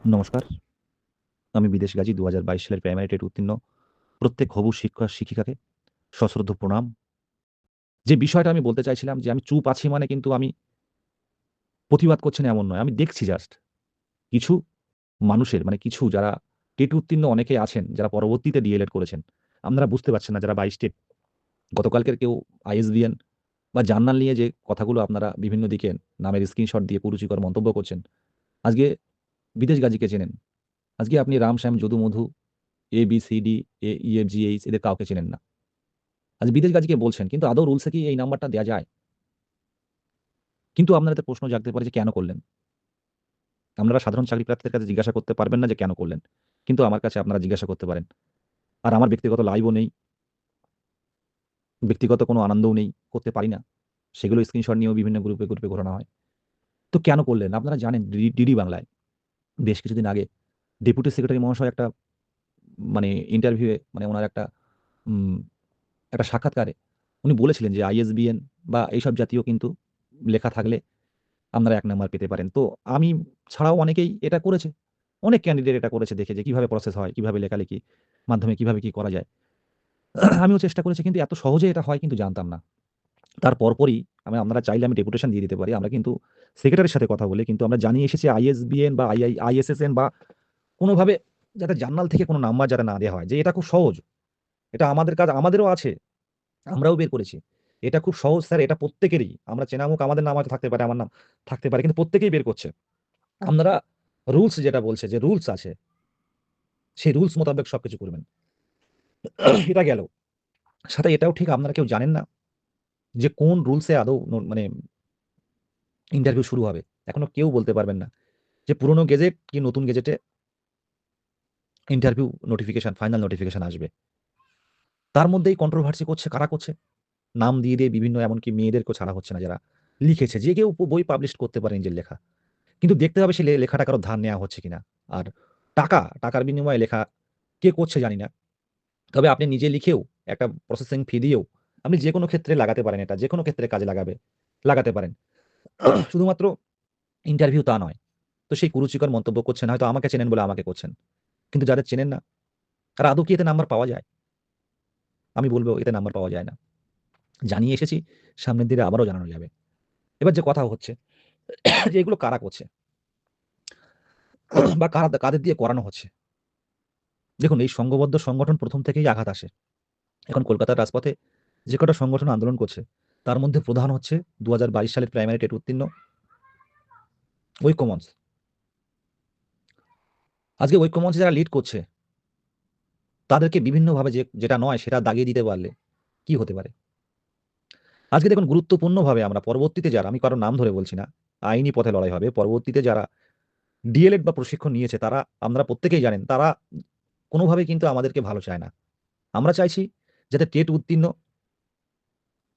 নমস্কার। আমি বিদেশ গাজী ২০২২ সালের প্রাইমারি টেট উত্তীর্ণ প্রত্যেক হবু শিক্ষক শিক্ষিকাকে সশ্রদ্ধ প্রণাম। যে বিষয়টা আমি বলতে চাইছিলাম যে আমি চুপ আছি মানে কিন্তু আমি প্রতিবাদ করছি না এমন নয়। আমি দেখছি জাস্ট। কিছু মানুষের মানে কিছু যারা টেট উত্তীর্ণ অনেকে আছেন, যারা পরবর্তীতে ডিএলএড করেছেন। আপনারা বুঝতে পারছেন না যারা ২২ টেট গতকালকের কেউ আইএসবিএন বা জার্নাল নিয়ে যে কথাগুলো আপনারা বিভিন্ন দিকে নামের স্ক্রিনশট দিয়ে কুরুচিকর মন্তব্য করছেন। আজকে বিদেশ গাজীকে চেনেন। আজকে আপনি Ram, Shyam, Jadu, Madhu, A, B, C, D, A, E, F, G, H এদের কাউকে চেনেন না। আজ বিদেশ গাজীকে বলছেন কিন্তু আদৌ রুলসে কি এই নাম্বারটা দেওয়া যায়? কিন্তু আপনাদের প্রশ্ন জাগতে পারে যে কেন করলেন? আপনারা সাধারণ চাকরি প্রার্থীদের কাছে জিজ্ঞাসা করতে পারবেন না যে কেন করলেন? কিন্তু আমার কাছে আপনারা জিজ্ঞাসা করতে পারেন। আর আমার ব্যক্তিগত লাইভও নেই। ব্যক্তিগত কোনো আনন্দও নেই, করতে পারি না। সেগুলো স্ক্রিনশট নিয়েও বিভিন্ন গ্রুপে, গ্রুপে ঘোরানো হয়। তো কেন করলেন? আপনারা জানেন ডিডি বাংলায় বেশ কিছুদিন আগে ডেপুটি সেক্রেটারি মহাশয় একটা মানে ইন্টারভিউয়ে মানে ওনার একটা একটা সাক্ষাৎকারে উনি বলেছিলেন যে আইএসবিএন বা এইসব জাতীয় কিন্তু লেখা থাকলে আপনারা এক নাম্বার পেতে পারেন। তো আমি ছাড়াও অনেকেই এটা করেছে। অনেক ক্যান্ডিডেট এটা করেছে দেখে যে কীভাবে প্রসেস হয়, কীভাবে লেখালেখি মাধ্যমে কীভাবে কি করা যায়। আমিও চেষ্টা করেছি কিন্তু এত সহজে এটা হয় কিন্তু জানতাম না। তার পরপরই আমি আপনারা চাইলে আমি ডেপুটেশন দিয়ে দিতে পারি। আমরা কিন্তু সেক্রেটারির সাথে কথা বলে কিন্তু আমরা জানিয়ে এসেছি আইএসবিএন বা আইআই আইএসএসএন বা কোনোভাবে যাতে জার্নাল থেকে কোনো নাম্বার যাতে না দেওয়া হয় যে এটা খুব সহজ। এটা আমাদের কাজ আমাদেরও আছে। আমরাও বের করেছি। এটা খুব সহজ স্যার এটা প্রত্যেকেরই। আমরা চেনামুখ আমাদের নাম হয়তো থাকতে পারে, আমার নাম থাকতে পারে। কিন্তু প্রত্যেকেই বের করছে। আপনারা রুলস যেটা বলছে যে রুলস আছে। সেই রুলস মোতাবেক সবকিছু করবেন। এটা গেল। সাথে এটাও ঠিক আপনারা কেউ জানেন না যে কোন রুলসে আদৌ মানে ইন্টারভিউ শুরু হবে। এখনও কেউ বলতে পারবেন না। যে পুরনো গেজেট কি নতুন গেজেটে ইন্টারভিউ নোটিফিকেশন ফাইনাল নোটিফিকেশন আসবে। তার মধ্যেই কন্ট্রোভার্সি করছে কারা করছে? নাম দিয়ে, দিয়ে বিভিন্ন এমনকি মেয়েদেরকেও ছাড়া হচ্ছে না যারা লিখেছে। যে কেউ বই পাবলিশ করতে পারে নিজের লেখা। কিন্তু দেখতে হবে সে লেখাটা কারও ধার নেওয়া হচ্ছে কিনা। আর টাকা, টাকার বিনিময়ে লেখা কে করছে জানি না। তবে আপনি নিজে লিখেও একটা প্রসেসিং ফি দিয়েও আপনি যেকোনো ক্ষেত্রে লাগাতে পারেন এটা। যেকোনো ক্ষেত্রে কাজে লাগাবে লাগাতে পারেন। শুধুমাত্র ইন্টারভিউ তা নয়। তো সেই কুরুচিকর মন্তব্য করছেন হয়তো আমাকে চেনেন বলে আমাকে করছেন। কিন্তু যাদের চেনেন না, আর আদৌ কি এতে নাম্বার পাওয়া যায়? আমি বলব এতে নাম্বার পাওয়া যায় না। জানিয়ে এসেছি, সামনের দিনে আবারও জানানো যাবে। এবার যে কথা হচ্ছে যে এগুলো কারা করছে? বা কারা কাদের দিয়ে করানো হচ্ছে? দেখুন এই সংঘবদ্ধ সংগঠন প্রথম থেকেই আঘাত আসে। এখন কলকাতার রাজপথে যে কটা সংগঠন আন্দোলন করছে, তার মধ্যে প্রধান হচ্ছে ২০২২ সালের প্রাইমারি টেট উত্তীর্ণ ঐক্যমঞ্চ। আজকে ঐক্যমঞ্চে যারা লিড করছে তাদেরকে বিভিন্নভাবে যে যেটা নয় সেটা দাগিয়ে দিতে পারলে কি হতে পারে? আজকে দেখুন গুরুত্বপূর্ণভাবে আমরা পরবর্তীতে যারা আমি কারও নাম ধরে বলছি না। আইনি পথে লড়াই হবে। পরবর্তীতে যারা ডিএলএড বা প্রশিক্ষণ নিয়েছে তারা আমরা প্রত্যেকেই জানেন তারা কোনোভাবেই কিন্তু আমাদেরকে ভালো চায় না। আমরা চাইছি যাতে টেট উত্তীর্ণ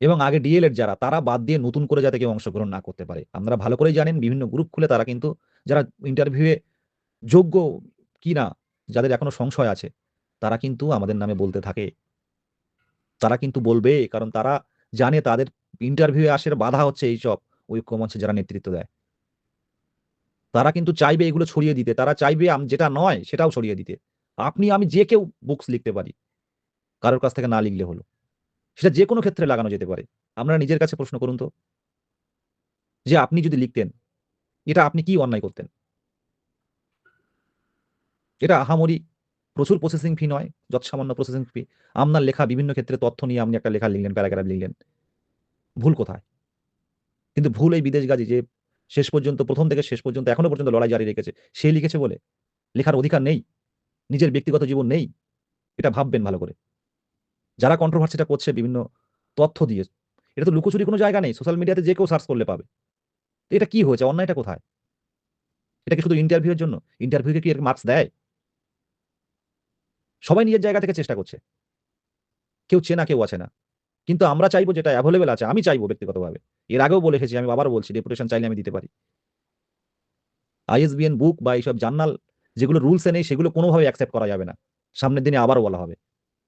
এবং আগে ডিএলএড যারা তারা বাদ দিয়ে নতুন করে যাতে কেউ অংশগ্রহণ না করতে পারে। আপনারা ভালো করেই জানেন বিভিন্ন গ্রুপ খুলে তারা কিন্তু যারা ইন্টারভিউয়ে যোগ্য কিনা যাদের এখনও সংশয় আছে, তারা কিন্তু আমাদের নামে বলতে থাকে। তারা কিন্তু বলবে কারণ তারা জানে তাদের ইন্টারভিউ এ আসার বাধা হচ্ছে এইসব ঐক্যমঞ্চে যারা নেতৃত্ব দেয়। তারা কিন্তু চাইবে এগুলো ছড়িয়ে দিতে। তারা চাইবে যেটা নয় সেটাও ছড়িয়ে দিতে। আপনি আমি যে কেউ বুকস লিখতে পারি। কারোর কাছ থেকে না লিখলে হলো। সেটা যে কোনো ক্ষেত্রে লাগানো যেতে পারে। আপনারা নিজের কাছে প্রশ্ন করুন তো। যে আপনি যদি লিখতেন, এটা আপনি কি অন্যায় করতেন? এটা আহামরি প্রচুর প্রসেসিং ফি নয়, যৎসামান্য প্রসেসিং ফি। আপনার লেখা বিভিন্ন ক্ষেত্রে তথ্য নিয়ে আপনি একটা লেখা লিখলেন, প্যারাগ্রাফ লিখলেন। ভুল কোথায়? কিন্তু ভুল এই বিদেশ গাজী যে শেষ পর্যন্ত প্রথম থেকে শেষ পর্যন্ত এখনও পর্যন্ত লড়াই জারি রেখেছে। সে লিখেছে বলে? লেখার অধিকার নেই? নিজের ব্যক্তিগত জীবন নেই? এটা ভাববেন ভালো করে। যারা কন্ট্রোভার্সিটা করছে বিভিন্ন তথ্য দিয়ে, এটা তো লুকোচুরি কোনো জায়গা নেই। সোশ্যাল মিডিয়াতে যে কেউ সার্চ করলে পাবে। এটা কি হয়েছে? অন্যায়টা কোথায়? এটা কি শুধু ইন্টারভিউ এর জন্য? ইন্টারভিউকে কি এর মার্কস দেয়? সবাই নিজের জায়গা থেকে চেষ্টা করছে। কেউ চেনা, কেউ আছে অচেনা। কিন্তু আমরা চাইব যেটা অ্যাভেলেবেল আছে, আমি চাইব ব্যক্তিগতভাবে। এর আগেও বলে এসেছি, আমি আবার বলছি ডেপুটেশন চাইলে আমি দিতে পারি। আইএসবিএন বুক বা এইসব জার্নাল যেগুলো রুলসে নেই সেগুলো কোনোভাবে অ্যাকসেপ্ট করা যাবে না। সামনের দিনে আবারও বলা হবে।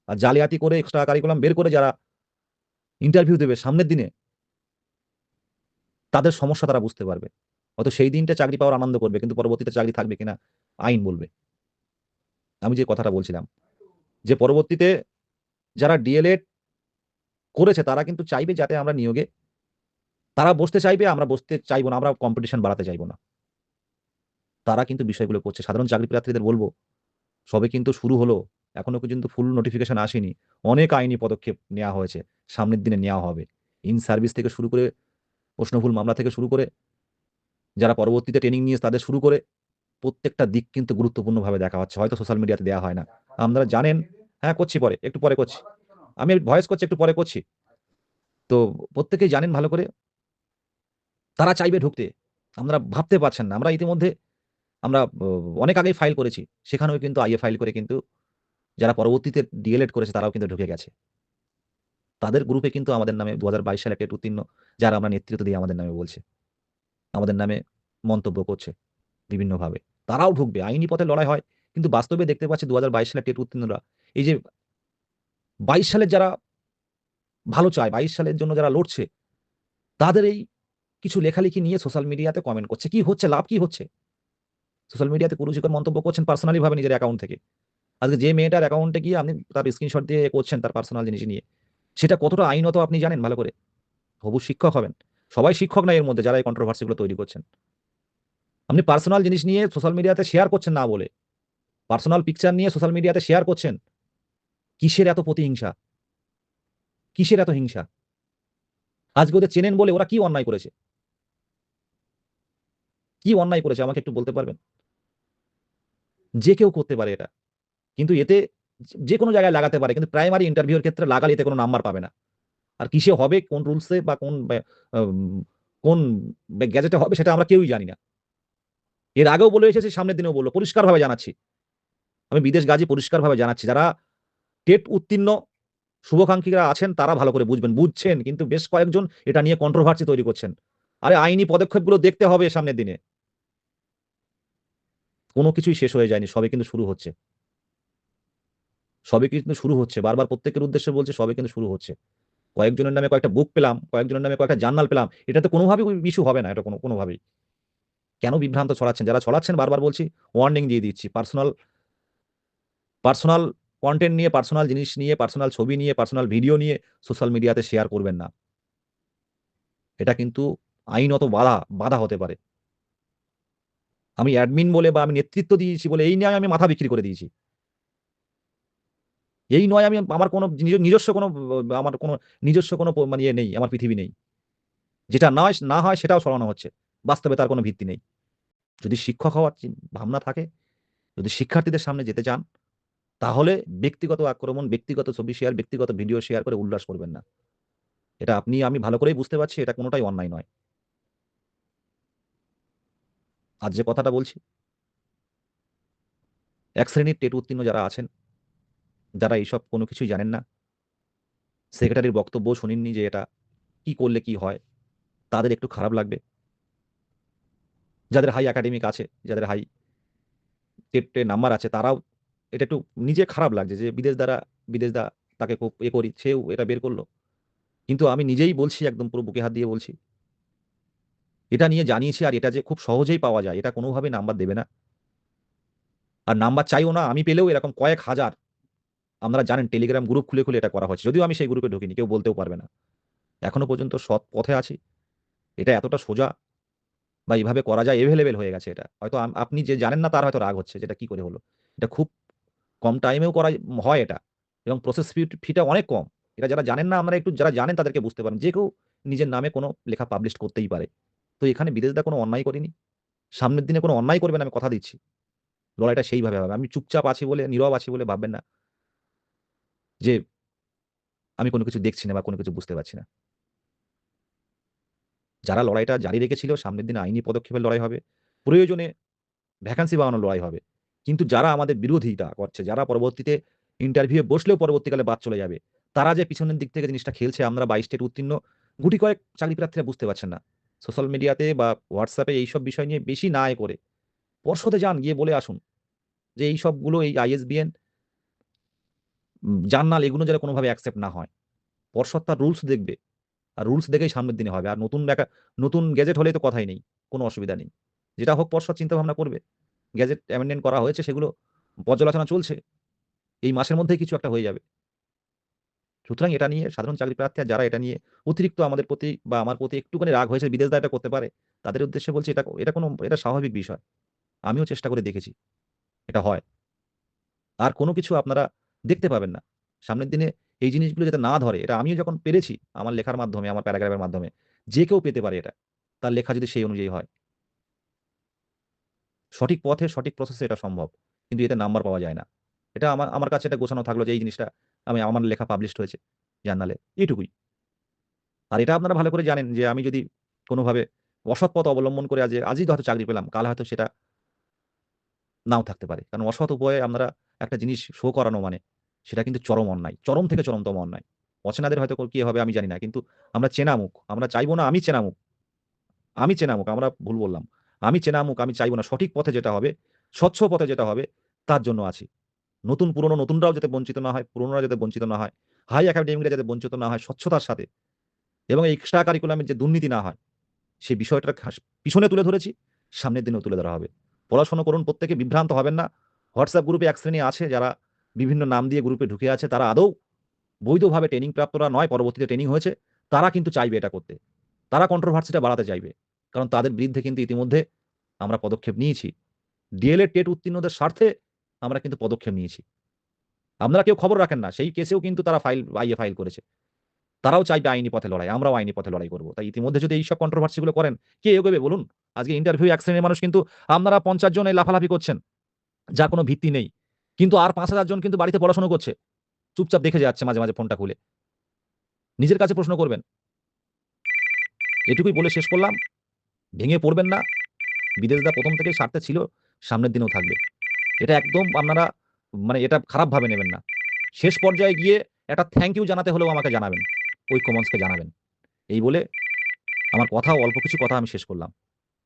আর জালিয়াতি করে এক্সট্রা কারিকুলাম বের করে যারা ইন্টারভিউ দেবে সামনের দিনে তাদের সমস্যা তারা বুঝতে পারবে। হয়তো সেই দিনটা চাকরি পাওয়ার আনন্দ করবে কিন্তু পরবর্তীতে চাকরি থাকবে কিনা আইন বলবে। আমি যে কথাটা বলছিলাম যে পরবর্তীতে যারা ডিএলএড করেছে তারা কিন্তু চাইবে যাতে আমরা নিয়োগে তারা বসতে চাইবে, আমরা বসতে চাইব না। আমরা কম্পিটিশন বাড়াতে চাইব না। তারা কিন্তু বিষয়গুলো করছে। সাধারণ চাকরি প্রার্থীদের বলব, সবে কিন্তু শুরু হলো। এখনও পর্যন্ত ফুল নোটিফিকেশন আসেনি। অনেক আইনি পদক্ষেপ নেওয়া হয়েছে। সামনের দিনে নেওয়া হবে। ইন সার্ভিস থেকে শুরু করে প্রশ্নভুল মামলা থেকে শুরু করে যারা পরবর্তীতে ট্রেনিং নিয়ে তাদের শুরু করে প্রত্যেকটা দিক কিন্তু গুরুত্বপূর্ণভাবে দেখা হচ্ছে। হয়তো সোশ্যাল মিডিয়াতে দেওয়া হয় না। আপনারা জানেন হ্যাঁ, করছি পরে। একটু পরে করছি। আমি ভয়েস করছি, একটু পরে করছি। তো প্রত্যেকেই জানেন ভালো করে। তারা চাইবে ঢুকতে। আপনারা ভাবতে পারছেন না। আমরা ইতিমধ্যে আমরা অনেক আগেই ফাইল করেছি। সেখানেও কিন্তু আইএ ফাইল করে কিন্তু যারা পরবর্তীতে ডিএলএড করেছে তারাও কিন্তু ঢুকে গেছে। তাদের গ্রুপে কিন্তু আমাদের নামে ২০২২ সালে টেট উত্তীর্ণ যারা আমরা নেতৃত্ব দিয়ে আমাদের নামে বলছে। আমাদের নামে মন্তব্য করছে বিভিন্নভাবে। তারাও ঢুকবে। আইনি পথে লড়াই হয়। কিন্তু বাস্তবে দেখতে পাচ্ছি ২০২২ সালে টেট উত্তীর্ণরা এই যে ২২ সালের যারা ভালো চায়, ২২ সালের জন্য যারা লড়ছে, তাদের এই কিছু লেখালেখি নিয়ে সোশ্যাল মিডিয়াতে কমেন্ট করছে। কি হচ্ছে? লাভ কি হচ্ছে? সোশ্যাল মিডিয়াতে কুরুচিকর মন্তব্য করছেন পার্সোনালি ভাবে নিজের অ্যাকাউন্ট থেকে। আজকে যে মেয়েটার অ্যাকাউন্টে গিয়ে আপনি তার স্ক্রিনশট দিয়ে করছেন তার পার্সোনাল জিনিস নিয়ে। সেটা কতটা আইনত আপনি জানেন ভালো করে? হবু শিক্ষক হবেন। সবাই শিক্ষক না এর মধ্যে যারা এই কন্ট্রোভার্সি গুলো তৈরি করছেন। আপনি পার্সোনাল জিনিস নিয়ে সোশ্যাল মিডিয়াতে শেয়ার করছেন না বলে। পার্সোনাল পিকচার নিয়ে সোশ্যাল মিডিয়াতে শেয়ার করছেন। কিসের এত প্রতিহিংসা? কিসের এত হিংসা? আজকে ওদের চেনেন বলে ওরা কি অন্যায় করেছে? কি অন্যায় করেছে আমাকে একটু বলতে পারবেন? যে কেউ করতে পারে এটা। কিন্তু এতে যে কোনো জায়গায় লাগাতে পারে। কিন্তু প্রাইমারি ইন্টারভিউর ক্ষেত্রে লাগালে এতে কোনো নাম্বার পাবে না। আর কিসে হবে, কোন রুলসে বা কোন কোন গ্যাজেটে হবে সেটা আমরা কেউই জানি না। এর আগেও বলে এসেছি, সামনের দিনেও বলল পরিষ্কারভাবে জানাচ্ছি। আমি বিদেশ গাজী পরিষ্কারভাবে জানাচ্ছি। যারা টেট উত্তীর্ণ শুভাকাঙ্ক্ষীরা আছেন তারা ভালো করে বুঝবেন। বুঝছেন কিন্তু বেশ কয়েকজন এটা নিয়ে কন্ট্রোভার্সি তৈরি করছেন। আরে আইনি পদক্ষেপগুলো দেখতে হবে সামনের দিনে। কোনো কিছুই শেষ হয়ে যায়নি। সবে কিন্তু শুরু হচ্ছে। সবে কিন্তু শুরু হচ্ছে। বারবার প্রত্যেকের উদ্দেশ্যে বলছে সবে কিন্তু শুরু হচ্ছে। কয়েকজনের নামে কয়েকটা বুক পেলাম, কয়েকজনের নামে কয়েকটা জার্নাল পেলাম। এটা তো কোনভাবেই ইস্যু হবে না এটা কোনো কোনোভাবেই কেন বিভ্রান্ত ছড়াচ্ছেন? যারা ছড়াচ্ছেন বারবার বলছি ওয়ার্নিং দিয়ে দিচ্ছি। পার্সোনাল পার্সোনাল কনটেন্ট নিয়ে, পার্সোনাল জিনিস নিয়ে, পার্সোনাল ছবি নিয়ে, পার্সোনাল ভিডিও নিয়ে সোশ্যাল মিডিয়াতে শেয়ার করবেন না। এটা কিন্তু আইনত বাধা, বাধা হতে পারে। আমি অ্যাডমিন বলে বা আমি নেতৃত্ব দিয়েছি বলে এই নিয়ে আমি মাথা বিক্রি করে দিয়েছি। এই নয় আমি আমার কোনো নিজ নিজস্ব কোনো আমার কোনো নিজস্ব কোনো মানে ইয়ে নেই, আমার পৃথিবী নেই। যেটা নয় না হয় সেটাও সরানো হচ্ছে। বাস্তবে তার কোনো ভিত্তি নেই। যদি শিক্ষক হওয়ার ভাবনা থাকে, যদি শিক্ষার্থীদের সামনে যেতে চান, তাহলে ব্যক্তিগত আক্রমণ, ব্যক্তিগত ছবি শেয়ার, ব্যক্তিগত ভিডিও শেয়ার করে উল্লাস করবেন না। এটা আপনি আমি ভালো করেই বুঝতে পারছি এটা কোনোটাই অন্যায় নয়। আজ যে কথাটা বলছি এক শ্রেণির টেট উত্তীর্ণ যারা আছেন, যারা এইসব কোনো কিছুই জানেন না সেক্রেটারির বক্তব্য শোনেননি যে এটা কি করলে কি হয়? তাদের একটু খারাপ লাগবে। যাদের হাই একাডেমিক আছে, যাদের হাই টেটে নাম্বার আছে তারাও এটা একটু নিজে খারাপ লাগছে যে বিদেশ দ্বারা বিদেশ দা তাকে খুব এ করি, সেও এটা বের করল কিন্তু আমি নিজেই বলছি একদম পুরো বুকে হাত দিয়ে বলছি। এটা নিয়ে জানিয়েছি আর এটা যে খুব সহজেই পাওয়া যায় এটা কোনভাবেই নাম্বার দেবে না। আর নাম্বার চাইও না। আমি পেলেও এরকম কয়েক হাজার আপনারা জানেন টেলিগ্রাম গ্রুপ খুলে, খুলে এটা করা হয়েছে। যদিও আমি সেই গ্রুপে ঢুকিনি। কেউ বলতেও পারবে না। এখনও পর্যন্ত সৎ পথে আছি। এটা এতটা সোজা বা এইভাবে করা যায় এভেলেবেল হয়ে গেছে এটা। হয়তো আপনি যে জানেন না তার হয়তো রাগ হচ্ছে যেটা কি করে হলো? এটা খুব কম টাইমেও করা হয় এটা এবং প্রসেস ফি ফিটা অনেক কম। এটা যারা জানেন না আমরা একটু যারা জানেন তাদেরকে বুঝতে পারেন। যে কেউ নিজের নামে কোনো লেখা পাবলিশ করতেই পারে। তো এখানে বিদেশ দা কোন অন্যায় করেনি। সামনের দিনে কোনো অন্যায় করবে না আমি কথা দিচ্ছি। লড়াইটা সেইভাবে হবে। আমি চুপচাপ আছি বলে, নীরব আছি বলে ভাববেন না। যে আমি কোনো কিছু দেখছি না বা কোন কিছু বুঝতে পারছি না। যারা লড়াইটা জারি রেখেছিল সামনের দিনে আইনি পদক্ষেপের লড়াই হবে। প্রয়োজনে ভ্যাকেন্সি বাড়ানোর লড়াই হবে। কিন্তু যারা আমাদের বিরোধিতা করছে, যারা পরবর্তীতে ইন্টারভিউ বসলেও পরবর্তীকালে বাদ চলে যাবে। তারা যে পিছনের দিক থেকে জিনিসটা খেলছে আমরা ২২ স্টেট উত্তীর্ণ গুটি কয়েক চাকরি প্রার্থীরা বুঝতে পারছেন না। সোশ্যাল মিডিয়াতে বা হোয়াটসঅ্যাপে এইসব বিষয় নিয়ে বেশি না করে পর্ষদে যান গিয়ে বলে আসুন। যে এই সবগুলো এই উম জার্নাল এগুলো যেন কোনোভাবে অ্যাকসেপ্ট না হয়। পর্ষদ তার রুলস দেখবে। আর রুলস দেখেই সামনের দিনে হবে। আর নতুন ব্যাকা নতুন গ্যাজেট হলেই তো কথাই নেই। কোনো অসুবিধা নেই। যেটা হোক পর্ষদ চিন্তা ভাবনা করবে। গ্যাজেট অ্যামেন্ডমেন্ট করা হয়েছে, সেগুলো পর্যালোচনা চলছে। এই মাসের মধ্যেই কিছু একটা হয়ে যাবে। সুতরাং এটা নিয়ে সাধারণ চাকরি প্রার্থী যারা এটা নিয়ে অতিরিক্ত আমাদের প্রতি বা আমার প্রতি একটুখানি রাগ হয়েছে, বিদেশ দা এটা করতে পারে। তাদের উদ্দেশ্যে বলছি এটা এটা কোনো, এটা স্বাভাবিক বিষয়। আমিও চেষ্টা করে দেখেছি। এটা হয়। আর কোনো কিছু আপনারা দেখতে পাবেন না। সামনের দিনে এই জিনিসগুলো যাতে না ধরে এটা আমিও যখন পেরেছি আমার লেখার মাধ্যমে, আমার প্যারাগ্রাফের মাধ্যমে, যে কেউ পেতে পারে এটা। তার লেখা যদি সেই অনুযায়ী হয়। সঠিক পথে সঠিক প্রসেসে এটা সম্ভব। কিন্তু এতে নাম্বার পাওয়া যায় না। এটা আমার আমার কাছে এটা গোছানো থাকল যে এই জিনিসটা আমি আমার লেখা পাবলিশড হয়েছে জার্নালে। এটুকুই। আর এটা আপনারা ভালো করে জানেন যে আমি যদি কোনোভাবে অসৎ পথ অবলম্বন করে আজ আজই হয়তো চাকরি পেলাম, কাল হয়তো সেটা নাও থাকতে পারে। কারণ অসৎ উপায়ে আমরা একটা জিনিস শো করানো মানে সেটা কিন্তু চরম অন্যায়। চরম থেকে চরমতম অন্যায়। অচেনাদের হয়তো কি হবে আমি জানি না। কিন্তু আমরা চেনা মুখ। আমরা চাইব না আমি চেনা মুখ। আমি চেনা মুখ। আমরা ভুল বললাম। আমি চেনা মুখ আমি চাইব না। সঠিক পথে যেটা হবে, স্বচ্ছ পথে যেটা হবে তার জন্য আছি। নতুন পুরনো নতুনরাও যাতে বঞ্চিত না হয়, পুরনোরা যাতে বঞ্চিত না হয়, হাই একাডেমিকরা যাতে বঞ্চিত না হয় স্বচ্ছতার সাথে এবং এক্সট্রা কারিকুলামের যে দুর্নীতি না হয়, সেই বিষয়টার পিছনে তুলে ধরেছি, সামনের দিনেও তুলে ধরা হবে। পড়াশোনা করুন প্রত্যেকে বিভ্রান্ত হবেন না। হোয়াটসঅ্যাপ গ্রুপে এক শ্রেণি আছে যারা বিভিন্ন নাম দিয়ে গ্রুপে ঢুকে আছে তারা আদৌ বৈধভাবে ট্রেনিং প্রাপ্তরা নয়, পরবর্তীতে ট্রেনিং হয়েছে। তারা কিন্তু চাইবে এটা করতে। তারা কন্ট্রোভার্সিটা বাড়াতে চাইবে। কারণ তাদের বিরুদ্ধে কিন্তু ইতিমধ্যে আমরা পদক্ষেপ নিয়েছি। ডিএলএড টেট উত্তীর্ণদের স্বার্থে আমরা কিন্তু পদক্ষেপ নিয়েছি। আপনারা কেউ খবর রাখেন না। সেই কেসেও কিন্তু তারা ফাইল আইএ ফাইল করেছে। তারাও চাইবে আইনি পথে লড়াই। আমরাও আইনি পথে লড়াই করব তাই ইতিমধ্যে যদি এইসব কন্ট্রোভার্সিগুলো করেন, কে এগোবে বলুন? আজকে ইন্টারভিউ এক শ্রেণির মানুষ কিন্তু আপনারা ৫০ জন লাফালাফি করছেন। যার কোনো ভিত্তি নেই। কিন্তু আর ৫০০০ জন কিন্তু বাড়িতে পড়াশোনা করছে। চুপচাপ দেখে যাচ্ছে মাঝে, মাঝে ফোনটা খুলে। নিজের কাছে প্রশ্ন করবেন। এটুকুই বলে শেষ করলাম। ভেঙে পড়বেন না। বিদেশ দা ১ম থেকেই স্বার্থে ছিল, সামনের দিনেও থাকবে। এটা একদম আপনারা মানে এটা খারাপভাবে নেবেন না। শেষ পর্যায়ে গিয়ে একটা থ্যাংক ইউ জানাতে হলেও আমাকে জানাবেন। ঐক্যমঞ্চকে জানাবেন। এই বলে আমার কথা অল্প কিছু কথা আমি শেষ করলাম।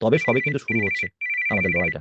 তবে সবে কিন্তু শুরু হচ্ছে আমাদের লড়াইটা।